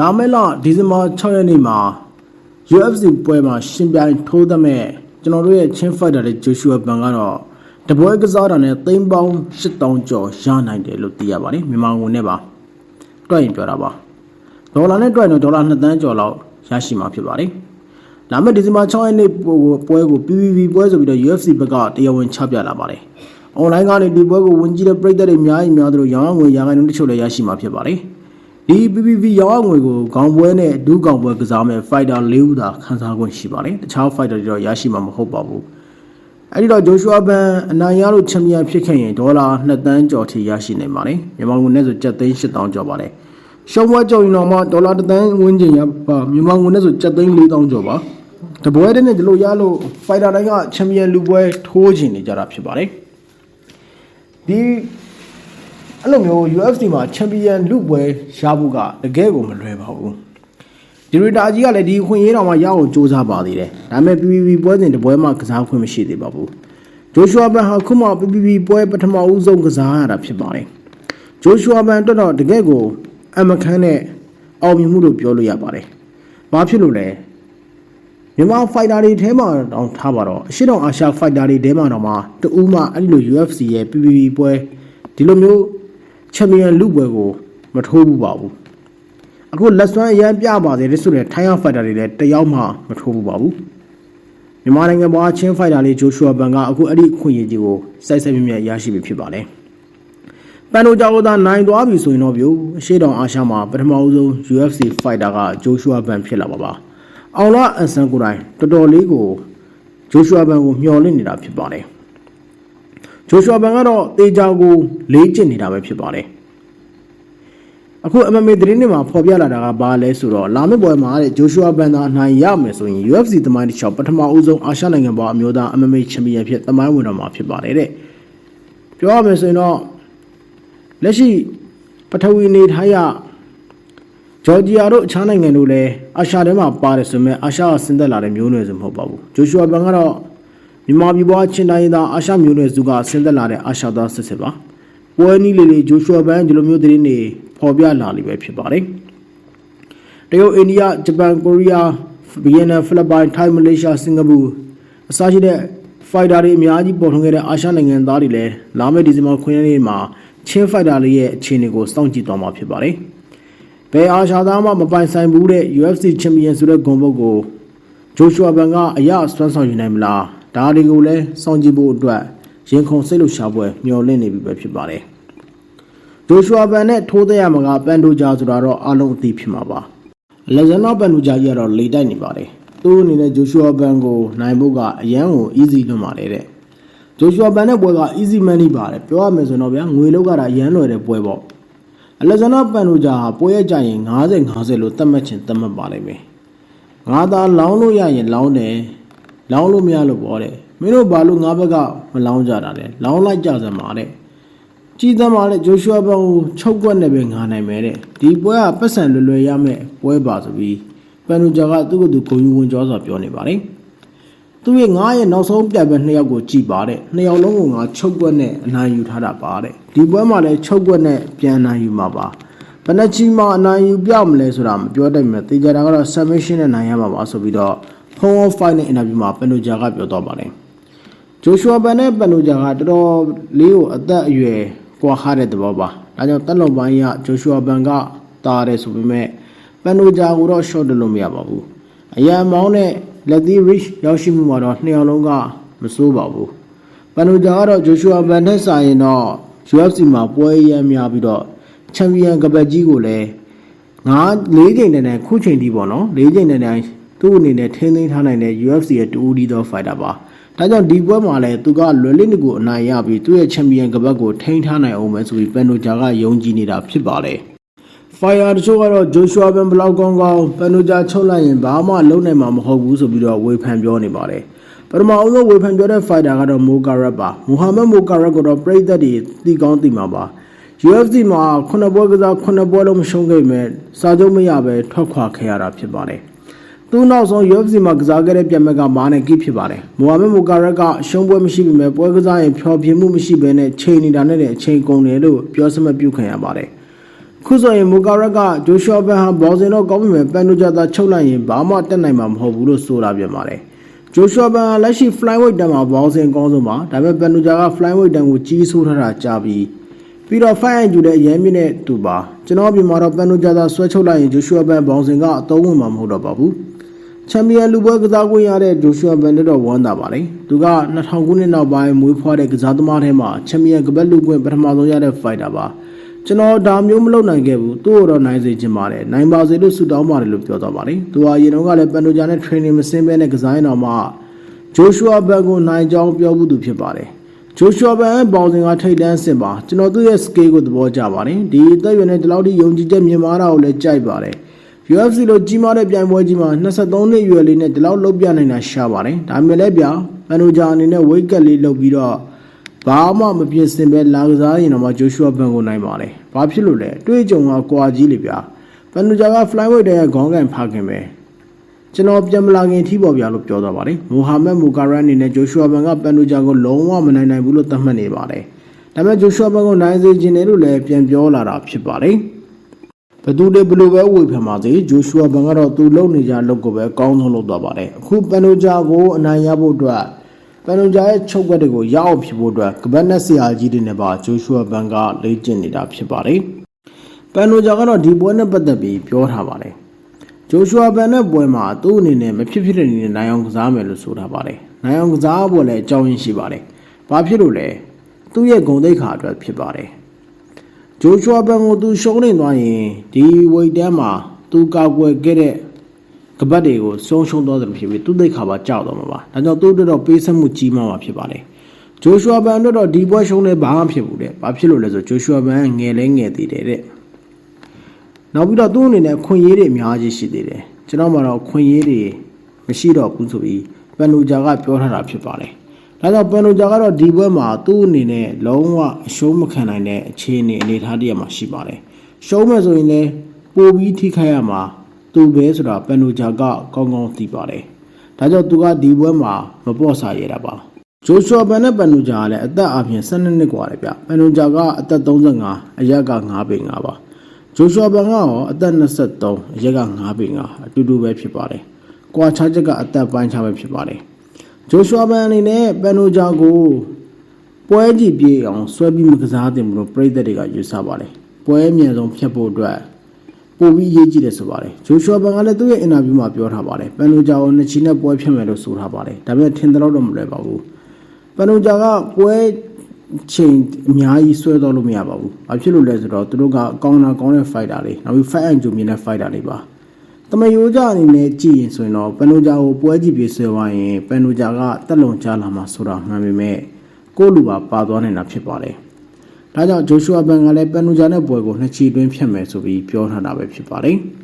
လာမယ့်လဒီဇင်ဘာ6ရက်နေ့မှာ UFC ပွဲမှာရှင်ပြိုင်ထိုးသမဲ့ကျွန်တော်တို့ရဲ့ချင်းဖိုက်တာတဲ့ဂျိုရှူအာဘန်ကတော့တပွဲကစားတာနဲ့သိန်းပေါင်း8000ကျော်ရနိုင်တယ်လို့သိရပါတယ်မြန်မာငွေနဲ့ပါတွက်ရင်ပြောတာပါဒေါ်လာနဲ့တွက်ရင်တော့ဒေါ်လာ2သန်းကျော်လောက်ရရှိမှာဖြစ်ပါတယ်လာမယ့်ဒီဇင်ဘာ6ရက်နေ့ပွဲကို PVV ပွဲဆိုပြီးတော့ UFC ဘက်ကတရားဝင်ချပြလာပါတယ်။ online ကနေဒီပွဲကိုဝင်ကြည့်တဲ့ပရိသတ်တွေအများကြီးများသလိုရောင်းအောင်ငွေရာခိုင်နှုန်းတချို့လည်းရရှိမှာဖြစ်ပါတယ်။ ဒီ PVV ရောင်းအောင်ငွေကိုခေါင်းပွဲနဲ့ဒူးကောင်ပွဲကစားမဲ့ fighter ၄ဦးသာခန်းစားခွင့်ရှိပါတယ်။တခြား fighter တွေတော့ရရှိမှာမဟုတ်ပါဘူး။အဲဒီတော့ဂျိုရှူအာဘန်အနိုင်ရလို့ချန်ပီယံဖြစ်ခဲ့ရင်ဒေါ်လာ2တန်းကျော်ထိရရှိနိုင်ပါတယ်။မြန်မာငွေနဲ့ဆိုကျပ်သိန်း8000ကျော်ပါတယ်။ရှုံးပွဲကြော်ရင်တော့မှဒေါ်လာ1တန်းဝန်းကျင်ရပါမြန်မာငွေနဲ့ဆိုကျပ်သိန်း4000ကျော်ပါ။တပွဲတည်းနဲ့ဒီလိုရလို့ fighter တိုင်းကချန်ပီယံလူပွဲထိုးချင်နေကြတာဖြစ်ပါတယ်။ဒီ အဲ့လိုမျိုး UFC မှာချန်ပီယံလူပွဲရဖို့ကတကယ်ကိုမလွယ်ပါဘူး။ဒီရီတာကြီးကလည်းဒီခွင့်ရေးတော်မှာရအောင်စူးစမ်းပါသေးတယ်။ဒါပေမဲ့ PPV ပွဲစဉ်တပွဲမှကစားခွင့်မရှိသေးပါဘူး။ဂျိုရှူအာဘန်ဟာခုမှ PPV ပွဲပထမဦးဆုံးကစားရတာဖြစ်ပါတယ်။ဂျိုရှူအာဘန်အတွက်တော့တကယ်ကိုအမခန်းနဲ့အောင်မြင်မှုလို့ပြောလို့ရပါတယ်။ဘာဖြစ်လို့လဲ။မြန်မာဖိုက်တာတွေထဲမှာတောင်ထားပါတော့အရှိတောင်အာရှဖိုက်တာတွေထဲမှာတော့မှတူးမှအဲ့ဒီလို UFC ရဲ့ PPV ပွဲဒီလိုမျိုး ချန်ပီယံလူပွဲကိုမထိုးဘူးပါဘူးအခုလက်စွမ်းအရန်ပြပါသေးတယ်ဆိုတော့ထိုင်းအောင်ဖိုက်တာတွေလည်းတယောက်မှမထိုးဘူးပါဘူးမြန်မာနိုင်ငံမှာချင်းဖိုက်တာလေးဂျိုရှူအာဘန်ကအခုအဲ့ဒီခွင့်ရကြီးကိုစိုက်စိုက်မြမြရရှိပြီဖြစ်ပါတယ်ပန်နိုကြောသာနိုင်သွားပြီဆိုရင်တော့ပြိုအရှိတောင်အာရှမှာပထမဦးဆုံး UFC fighter ကဂျိုရှူအာဘန်ဖြစ်လာပါပါအောင်လာအန်ဆန်ကိုတိုင်းတော်တော်လေးကိုဂျိုရှူအာဘန်ကိုမျှော်လင့်နေတာဖြစ်ပါတယ် ဂျိုရှူအာဘန်ကတော့တေချာကိုလေးကျင့်နေတာပဲဖြစ်ပါတယ်အခု MMA သတင်းတွေမှာဖော်ပြလာတာကဘာလဲဆိုတော့လာမယ့်ပွဲမှာတဲ့ဂျိုရှူအာဘန်သာအနိုင်ရမယ်ဆိုရင် UFC သမိုင်းတစ်ချောင်းပထမဦးဆုံးအာရှနိုင်ငံပေါ်အမျိုးသား MMA ချန်ပီယံဖြစ်သမိုင်းဝင်တော်မှာဖြစ်ပါတယ်တဲ့ပြောရမယ်ဆိုရင်တော့လက်ရှိပထဝီနေထိုင်ရဂျော်ဂျီယာတို့အခြားနိုင်ငံတို့လည်းအာရှထဲမှာပါတယ်ဆိုပေမဲ့အာရှကဆင်းသက်လာတဲ့မျိုးနွယ်စုမဟုတ်ပါဘူးဂျိုရှူအာဘန်ကတော့ မြန်မာပြည်ပွားချင်းတိုင်းသားအာရှမျိုးနွယ်စုကဆင်းသက်လာတဲ့အာရှသားစစ်စစ်ပါပွဲနည်းလေးလေးဂျိုရှူအာဘန်ဒီလိုမျိုးသတင်းတွေဖော်ပြလာလိမ့်ပဲဖြစ်ပါတယ်တရုတ်အိန္ဒိယဂျပန်ကိုရီးယားဗီယက်နမ်ဖိလစ်ပိုင်ထိုင်းမလေးရှားစင်ကာပူအစရှိတဲ့ဖိုက်တာတွေအများကြီးပေါ်ထွန်းခဲ့တဲ့အာရှနိုင်ငံသားတွေလည်းလာမယ့်ဒီဇင်ဘာ9ရက်နေ့မှာချင်းဖိုက်တာလေးရဲ့အခြေအနေကိုစောင့်ကြည့်သွားမှာဖြစ်ပါတယ်။ဘယ်အာရှသားမှမပိုင်ဆိုင်ဘူးတဲ့ UFC ချန်ပီယံဆိုတဲ့ဂုဏ်ပုတ်ကိုဂျိုရှူအာဘန်ကအရဆွမ်းဆောင်ယူနိုင်မလား ဒါတွေကိုလည်းစောင့်ကြည့်ဖို့အတွက်ရင်ခုန်စိတ်လှရှာပွဲမျှော်လင့်နေပြီပဲဖြစ်ပါတယ်။ဂျိုရှူအာဘန်နဲ့ထိုးတဲ့ရမှာကပန်ဒိုဂျာဆိုတာတော့အလုံးအသိဖြစ်မှာပါ။လက်ဇန်နာပန်ဒိုဂျာကြီးကတော့လေတိုက်နေပါတယ်။သူ့အနေနဲ့ဂျိုရှူအာဘန်ကိုနိုင်ဖို့ကအရန်ကို easy လွတ်ပါတယ်တဲ့။ဂျိုရှူအာဘန်နဲ့ပွဲက easy money ပါတယ်။ပြောရမယ်ဆိုတော့ဗျာငွေလောက်ကတော့အရန်လွယ်တဲ့ပွဲပေါ့။အလက်ဇန်နာပန်ဒိုဂျာဟာပွဲရကြရင်90 50လို့သတ်မှတ်ခြင်းသတ်မှတ်ပါလိမ့်မယ်။ငါသာလောင်းလို့ရရင်လောင်းတယ်။ လောင်းလို့မရလို့ပေါ့တဲ့။မင်းတို့ဘာလို့ငါဘက်ကမလောင်းကြတာလဲ။လောင်းလိုက်ကြစမ်းပါတဲ့။ကြည်သမ်းပါတဲ့ဂျိုရှူအာဘန်ကိုချုပ်ကွက်နဲ့ပဲငါနိုင်မယ်တဲ့။ဒီပွဲကပတ်စံလွယ်လွယ်ရမယ်ပွဲပါဆိုပြီးပန်ဒိုဂျာကသူ့ကိုယ်သူဂုံယူဝင်ကြောစွာပြောနေပါတယ်။သူ့ရဲ့ငါရဲ့နောက်ဆုံးပြိုင်ပွဲနှစ်ယောက်ကိုကြည်ပါတဲ့။နှစ်ယောက်လုံးကိုငါချုပ်ကွက်နဲ့အနိုင်ယူထားတာပါတဲ့။ဒီပွဲမှာလည်းချုပ်ကွက်နဲ့ပြန်အနိုင်ယူမှာပါ။ဘယ်နှချီမှအနိုင်ယူပြမလဲဆိုတာမပြောတတ်မြဲတေချာတာကတော့ submission နဲ့နိုင်ရမှာပါဆိုပြီးတော့ home of fight နဲ့ interview မှာပန်ဒိုဂျာကပြောတော့ပါတယ်။ဂျိုရှူအာဘန်နဲ့ပန်ဒိုဂျာကတော်တော်လေးကိုအသက်အရွယ်ကွာခတဲ့သဘောပါ။ဒါကြောင့်တက်လုံပိုင်းကဂျိုရှူအာဘန်ကတားတယ်ဆိုပေမဲ့ပန်ဒိုဂျာကိုတော့ short တယ်လို့မရပါဘူး။အရန်မောင်းနဲ့လက်သီး reach ရောက်ရှိမှုမှာတော့နှစ်ယောက်လုံးကမစိုးပါဘူး။ပန်ဒိုဂျာကတော့ဂျိုရှူအာဘန်နဲ့ဆိုင်ရင်တော့ UFC မှာပွဲရမ်းများပြီးတော့ချန်ပီယံကပတ်ကြီးကိုလည်းငါ၄ချိန်တန်းတန်းခုချိန်ဒီပေါ့နော်၄ချိန်တန်းတန်း သူ့အနေနဲ့ထင်းသိမ်းထားနိုင်တဲ့ UFC ရဲ့တူဦးဒီသော fighter ပါဒါကြောင့်ဒီပွဲမှာလည်းသူကလွယ်လင့်တကူအနိုင်ရပြီးသူ့ရဲ့ချန်ပီယံကပတ်ကိုထိန်းထားနိုင်အောင်ပဲဆိုပြီးပန်နိုဂျာကယုံကြည်နေတာဖြစ်ပါတယ် Fire တချို့ကတော့ Joshua Ben ဘလောက်ကောင်းကောင်းပန်နိုဂျာချုပ်လိုက်ရင်ဘာမှလုံးနိုင်မှာမဟုတ်ဘူးဆိုပြီးတော့ဝေဖန်ပြောနေပါတယ်ပထမအဆုံးဝေဖန်ပြောတဲ့ fighter ကတော့ Mo Garrett ပါ။ Muhammad Mo Garrett ကိုတော့ပြည်သက်တွေတီကောင်းတီမှာပါ။ UFC မှာခုနှစ်ပွဲကစားခုနှစ်ပွဲလုံးမရှုံးခဲ့မဲ့စာချုပ်မရပဲထွက်ခွာခဲ့ရတာဖြစ်ပါတယ်။ သူနောက်ဆုံး UFC မှာကစားခဲ့တဲ့ပြန်မဲ့ကမာနဲ့ကိဖြစ်ပါတယ်။မိုဟာမက်မိုကာရက်ကရှုံးပွဲမရှိပေမဲ့ပွဲကစားရင်ဖျော်ဖြေမှုမရှိဘဲနဲ့ချိန်နေတာနဲ့တဲ့အချိန်ကုန်တယ်လို့ပြောစမပြုခံရပါတယ်။ခုဆိုရင်မူကာရက်ကဂျိုရှော့ဘန်ဟာဘော်စင်တော့ကောင်းပြီမဲ့ပန်နိုဂျာသာချုပ်လိုက်ရင်ဘာမှတက်နိုင်မှာမဟုတ်ဘူးလို့ဆိုတာပြန်ပါတယ်ဂျိုရှော့ဘန်ဟာလက်ရှိ flyweight တန်းမှာဘော်စင်ကောင်းဆုံးပါဒါပေမဲ့ပန်နိုဂျာက flyweight တန်းကိုကြီးဆိုးထားတာကြာပြီးပြီးတော့ fight အန်ဂျူတဲ့အရင်မြင့်တဲ့သူပါကျွန်တော်ပြင်မှာတော့ပန်နိုဂျာသာဆွဲချုပ်လိုက်ရင်ဂျိုရှော့ဘန်ဘော်စင်ကအသုံးဝင်မှာမဟုတ်တော့ပါဘူး ချန်ပီယံလူပွဲကစားခွင့်ရတဲ့ဂျိုရှူအာဘန်တက်တော့ဝမ်းသာပါလေသူက2000ခုနှစ်နောက်ပိုင်းမွေးဖွားတဲ့ကစားသမားထဲမှာချန်ပီယံကပတ်လူခွင့်ပထမဆုံးရတဲ့ဖိုက်တာပါကျွန်တော်ဒါမျိုးမလုပ်နိုင်ခဲ့ဘူးသူ့ကိုတော့နိုင်စေချင်ပါတယ်နိုင်ပါစေလို့ဆုတောင်းပါတယ်လို့ပြောသွားပါတယ်သူဟာအရင်တော့ကလည်းပန်တိုဂျာနဲ့ training မစင်းဘဲနဲ့ကစားရင်တော့မှဂျိုရှူအာဘန်ကိုနိုင်ကြောင်းပြောမှုသူဖြစ်ပါတယ်ဂျိုရှူအာဘန်ရဲ့ဘောင်စင်ကထိတ်တန်းဆင်ပါကျွန်တော်သူ့ရဲ့ scale ကိုသဘောကျပါတယ်ဒီအသက်အရွယ်နဲ့ဒီလောက်ထိယုံကြည်ချက်မြင်မာတာကိုလည်းကြိုက်ပါတယ် UFC လို့ကြီးမားတဲ့ပြိုင်ပွဲကြီးမှာ23နှစ်အရွယ်လေးနဲ့ဒီလောက်လုံးပြနိုင်တာရှားပါတယ်ဒါပေမဲ့လည်းဗျာပန်နိုဂျာအနေနဲ့ဝိတ်ကက်လေးလုပ်ပြီးတော့ဘာမှမပြင်ဆင်ပဲလာကစားရင်တော့မှဂျိုရှူအာဘန်ကိုနိုင်ပါတယ်ဘာဖြစ်လို့လဲတွေးကြုံကကွာကြီးလေဗျာပန်နိုဂျာက flyweight တဲ့ခေါင်းကန်ဖခင်ပဲကျွန်တော်ပြန်မလာခင်ထိပေါ်ဗျာလို့ပြောသွားပါတယ်မိုဟာမက်မူကာရန်အနေနဲ့ဂျိုရှူအာဘန်ကပန်နိုဂျာကိုလုံးဝမနိုင်နိုင်ဘူးလို့သတ်မှတ်နေပါတယ်ဒါပေမဲ့ဂျိုရှူအာဘန်ကိုနိုင်စေချင်တယ်လို့လည်းပြန်ပြောလာတာဖြစ်ပါတယ် ဘသူတွေဘလို့ပဲဝေဖန်ပါစေဂျိုရှူအာဘန်ကတော့သူလုံနေကြလုပ်ကိုပဲကောင်းဆုံးလုပ်သွားပါတယ်အခုပန်နိုဂျာကိုအနိုင်ရဖို့အတွက်ပန်နိုဂျာရဲ့ချုပ်ကွက်တွေကိုရအောင်ဖြစ်ဖို့အတွက်ကပတ်နဲ့ဆရာကြီးတွေနဲ့ပါဂျိုရှူအာဘန်ကလေ့ကျင့်နေတာဖြစ်ပါတယ်ပန်နိုဂျာကတော့ဒီပွဲနဲ့ပတ်သက်ပြီးပြောထားပါတယ်ဂျိုရှူအာဘန်နဲ့ပွဲမှာသူ့အနေနဲ့မဖြစ်ဖြစ်တဲ့အနေနဲ့နိုင်အောင်ကစားမယ်လို့ဆိုထားပါတယ်နိုင်အောင်ကစားဖို့လည်းအကြောင်းရင်းရှိပါတယ်ဘာဖြစ်လို့လဲသူ့ရဲ့ဂုဏ်သိက္ခာအတွက်ဖြစ်ပါတယ် ဂျိုရှွာဘန်ကိုသူရှုံးနေသွားရင်ဒီဝိတ်တန်းမှာသူကောက်ွယ်ခဲ့တဲ့ကပတ်တွေကိုဆုံးရှုံးသွားတယ်ဖြစ်ပြီးသူသိခါပါကြောက်တော့မှာပါဒါကြောင့်သူတို့တော့ပေးဆက်မှုကြီးမားမှာဖြစ်ပါတယ်ဂျိုရှွာဘန်တို့တော့ဒီပွဲရှုံးနေဘာမှဖြစ်ဘူးတဲ့ဘာဖြစ်လို့လဲဆိုဂျိုရှွာဘန်ငယ်လဲငယ်သေးတယ်တဲ့နောက်ပြီးတော့သူ့အနေနဲ့ခွင့်ရေးတွေအများကြီးရှိသေးတယ်ကျွန်တော်မှတော့ခွင့်ရေးတွေမရှိတော့ဘူးဆိုပြီးပန်လူဂျာကပြောထားတာဖြစ်ပါတယ် ဒါကြောင့်ပန်လိုဂျာကတော့ဒီဘက်မှာသူ့အနေနဲ့လုံးဝအရှုံးမခံနိုင်တဲ့အခြေအနေအနေအထားတည်းမှာရှိပါတယ်။ရှုံးမယ်ဆိုရင်လည်းပိုပြီးထိခိုက်ရမှာသူပဲဆိုတာပန်လိုဂျာကကောင်းကောင်းသိပါတယ်။ဒါကြောင့်သူကဒီဘက်မှာမပေါ့ဆာရတာပါ။ဂျိုရှွာဘန်နဲ့ပန်လိုဂျာကလည်းအသက်အပြင်12နှစ်กว่าတယ်ဗျ။ပန်လိုဂျာကအသက်35အရက်က9ပေ9ပါ။ဂျိုရှွာဘန်ကရောအသက်23အရက်က9ပေ9အတူတူပဲဖြစ်ပါတယ်။ကွာခြားချက်ကအသက်ပိုင်းခြားပဲဖြစ်ပါတယ်။ ဂျိုရှွာဘန်အနေနဲ့ပန်နိုဂျာကိုပွဲကြည့်ပြေးအောင်ဆွဲပြီးမကစားသင့်ဘူးလို့ပြည်သက်တွေကယူဆပါတယ်။ပွဲအမြင်ဆုံးဖြတ်ဖို့အတွက်ပိုပြီးရေးကြည့်တယ်ဆိုပါတယ်။ဂျိုရှွာဘန်ကလည်းသူ့ရဲ့အင်တာဗျူးမှာပြောထားပါတယ်။ပန်နိုဂျာကိုနှစ်ချီနဲ့ပွဲဖြတ်မယ်လို့ဆိုထားပါတယ်။ဒါပေမဲ့ထင်တယ်လို့တော့မလွယ်ပါဘူး။ပန်နိုဂျာကပွဲချိန်အများကြီးဆွဲတော့လို့မရပါဘူး။ဘာဖြစ်လို့လဲဆိုတော့သူတို့ကကောင်းတာကောင်းတဲ့ fighter တွေနောက်ပြီး fight and ဂျူမြင်တဲ့ fighter တွေပါ။တ မယိုကြအနေနဲ့ကြည့်ရင်ဆိုရင်တော့ပန်နိုဂျာကိုပွဲကြည့်ပြီးဆွဲသွားရင်ပန်နိုဂျာကတက်လုံချလာမှာဆိုတာမှန်ပေမဲ့ကိုယ့်လူပါပါသွားနေတာဖြစ်ပါတယ်။ဒါကြောင့်ဂျိုရှူအာဘန်ကလည်းပန်နိုဂျာနဲ့ပွဲကိုနှစ်ချီတွင်းဖြတ်မယ်ဆိုပြီးပြောထားတာပဲဖြစ်ပါတယ်။